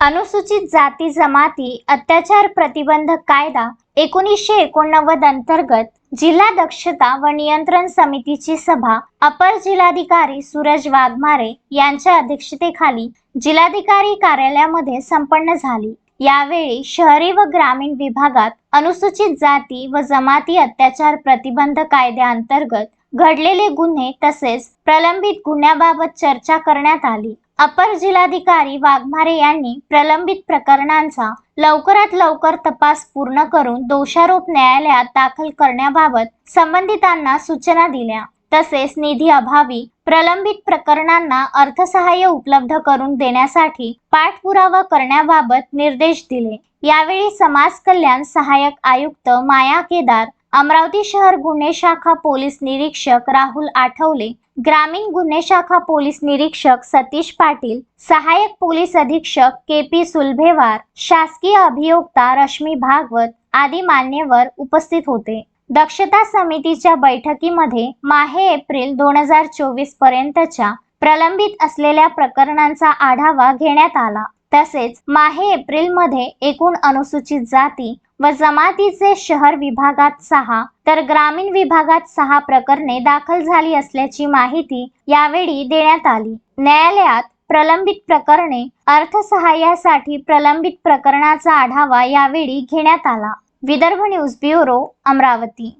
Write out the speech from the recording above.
अनुसूचित जाती जमाती अत्याचार प्रतिबंधक कायदा एकोणीसशे एकोणनव्वद अंतर्गत जिल्हा दक्षता व नियंत्रण समितीची सभा अपर जिल्हाधिकारी सूरज वाघमारे यांच्या अध्यक्षतेखाली जिल्हाधिकारी कार्यालयामध्ये संपन्न झाली. यावेळी शहरी व ग्रामीण विभागात अनुसूचित जाती व जमाती अत्याचार प्रतिबंध कायद्याअंतर्गत घडलेले गुन्हे तसेच प्रलंबित गुन्ह्याबाबत चर्चा करण्यात आली. अपर जिल्हाधिकारी वाघमारे यांनी प्रलंबित प्रकरणांचा लवकरात लवकर तपास पूर्ण करून दोषारोप न्यायालयात दाखल करण्याबाबत संबंधितांना सूचना दिल्या. तसेच निधी अभावी प्रलंबित प्रकरणांना अर्थसहाय्य उपलब्ध करून देण्यासाठी पाठपुरावा करण्याबाबत निर्देश दिले. यावेळी समाज कल्याण सहाय्यक आयुक्त माया केदार अमरावती शहर गुन्हे शाखा पोलीस निरीक्षक राहुल आठवले ग्रामीण गुन्हे शाखा पोलीस निरीक्षक सतीश पाटील सहाय्यक पोलीस अधीक्षक के पी सुलभेवार शासकीय अभियोक्ता रश्मी भागवत आदी मान्यवर उपस्थित होते. दक्षता समितीच्या बैठकीमध्ये माहे एप्रिल दोन हजार चोवीस पर्यंतच्या प्रलंबित असलेल्या प्रकरणांचा आढावा घेण्यात आला. तसेच माहे एप्रिलमध्ये एकूण अनुसूचित जाती व जमातीचे शहर विभागात सहा तर ग्रामीण विभागात सहा प्रकरणे दाखल झाली असल्याची माहिती यावेळी देण्यात आली. न्यायालयात प्रलंबित प्रकरणे अर्थसहाय्यासाठी प्रलंबित प्रकरणाचा आढावा यावेळी घेण्यात आला. Vidarbha news bureau Amravati.